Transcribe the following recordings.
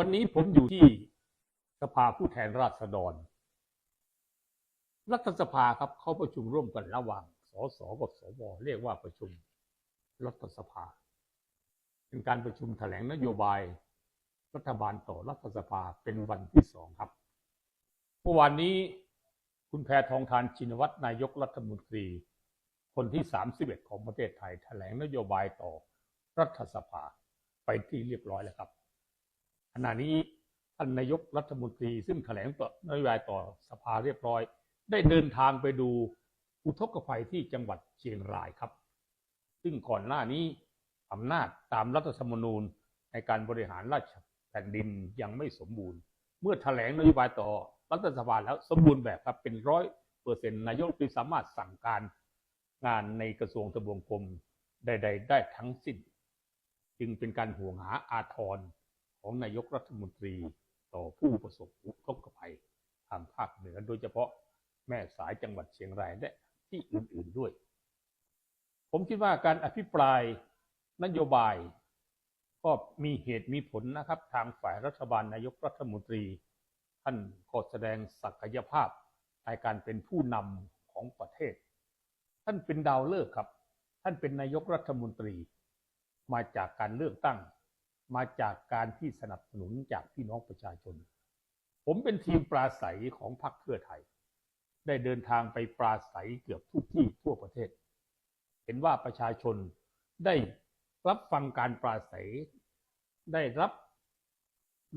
วันนี้ผมอยู่ที่สภาผู้แทนราษฎร รัฐสภาครับเขาประชุมร่วมกันระหว่างสสกับสวเรียกว่าประชุมรัฐสภา เป็นการประชุมแถลงนโยบาย รัฐบาลต่อรัฐสภาเป็นวันที่สองครับเมื่อวานนี้คุณแพทองทานชินวัตรนายกรัฐมนตรี คนที่ 31 ของประเทศไทยแถลงนโยบายต่อรัฐสภาไปที่เรียบร้อยแล้วครับ ขณะนี้ท่านนายกรัฐมนตรีซึ่งแถลงต่อนโยบายต่อสภาเรียบร้อย ได้เดินทางไปดูอุทกภัยที่จังหวัดเชียงรายครับ ซึ่งก่อนหน้านี้อำนาจตามรัฐธรรมนูญในการบริหารราชแผ่นดินยังไม่สมบูรณ์ เมื่อแถลงนโยบายต่อรัฐสภาแล้วสมบูรณ์แบบครับเป็นร้อยเปอร์เซ็นต์นายกรัฐมนตรีสามารถสั่งการงานในกระทรวงทบวงกรมใด ๆ ได้ทั้งสิ้น จึงเป็นการห่วงหาอาทร ของนายกรัฐมนตรีต่อผู้ประสบอุทกภัยทางภาคเหนือโดยเฉพาะแม่สายจังหวัดเชียงรายและที่อื่น ๆด้วย ผมคิดว่าการอภิปรายนโยบาย ก็มีเหตุมีผลนะครับ ทางฝ่ายรัฐบาลนายกรัฐมนตรี ท่านก็แสดงศักยภาพในการเป็นผู้นำของประเทศ ท่านเป็นดาวฤกษ์ครับ ท่านเป็นนายกรัฐมนตรี มาจากการเลือกตั้ง มาจากการที่สนับสนุนจากพี่น้องประชาชน ผมเป็นทีมปราศัยของพรรคเพื่อไทย ได้เดินทางไปปราศัยเกือบทุกที่ทั่วประเทศ เห็นว่าประชาชนได้รับฟังการปราศัย ได้รับ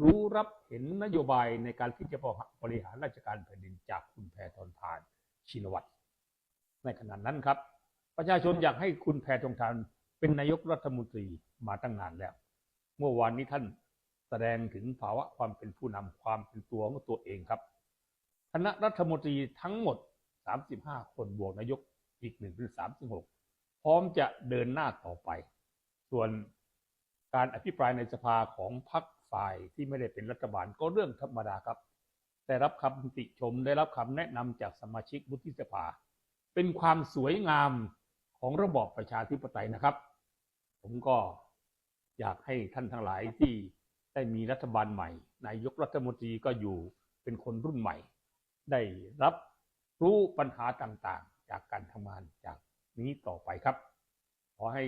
รู้รับเห็นนโยบายในการที่จะบริหารราชการแผ่นดินจากคุณแพทองทานชินวัตรในขณะนั้นครับ ประชาชนอยากให้คุณแพทองทานเป็นนายกรัฐมนตรีมาตั้งนานแล้ว เมื่อวานนี้ท่านแสดงถึงภาวะความเป็นผู้นำความเป็นตัวของตัวเองครับ คณะรัฐมนตรีทั้งหมด 35 คนบวกนายกอีกหนึ่งเป็น36พร้อมจะเดินหน้าต่อไป ส่วนการอภิปรายในสภาของพรรคฝ่ายที่ไม่ได้เป็นรัฐบาลก็เรื่องธรรมดาครับ ได้รับคำติชมได้รับคำแนะนำจากสมาชิกวุฒิสภา เป็นความสวยงามของระบอบประชาธิปไตยนะครับ ผมก็ อยากให้ท่านทั้งหลายที่ได้มีรัฐบาลใหม่ นายกรัฐมนตรีก็อยู่เป็นคนรุ่นใหม่ ได้รับรู้ปัญหาต่างๆ จากการทำงานจากนี้ต่อไปครับ ขอให้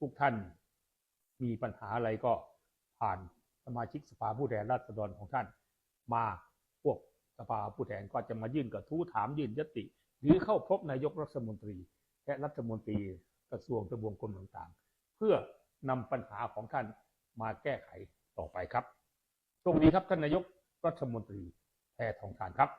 ทุกท่านมีปัญหาอะไรก็ผ่านสมาชิกสภาผู้แทนราษฎรของท่าน มาพวกสภาผู้แทนก็จะมายื่นกระทู้ถามยื่นยติ หรือเข้าพบนายกรัฐมนตรี และรัฐมนตรีกระทรวงทบวงกรมต่างๆ เพื่อ นำปัญหาของท่านมาแก้ไขต่อไปครับโชคดีครับท่านนายกรัฐมนตรีแพทองทานครับ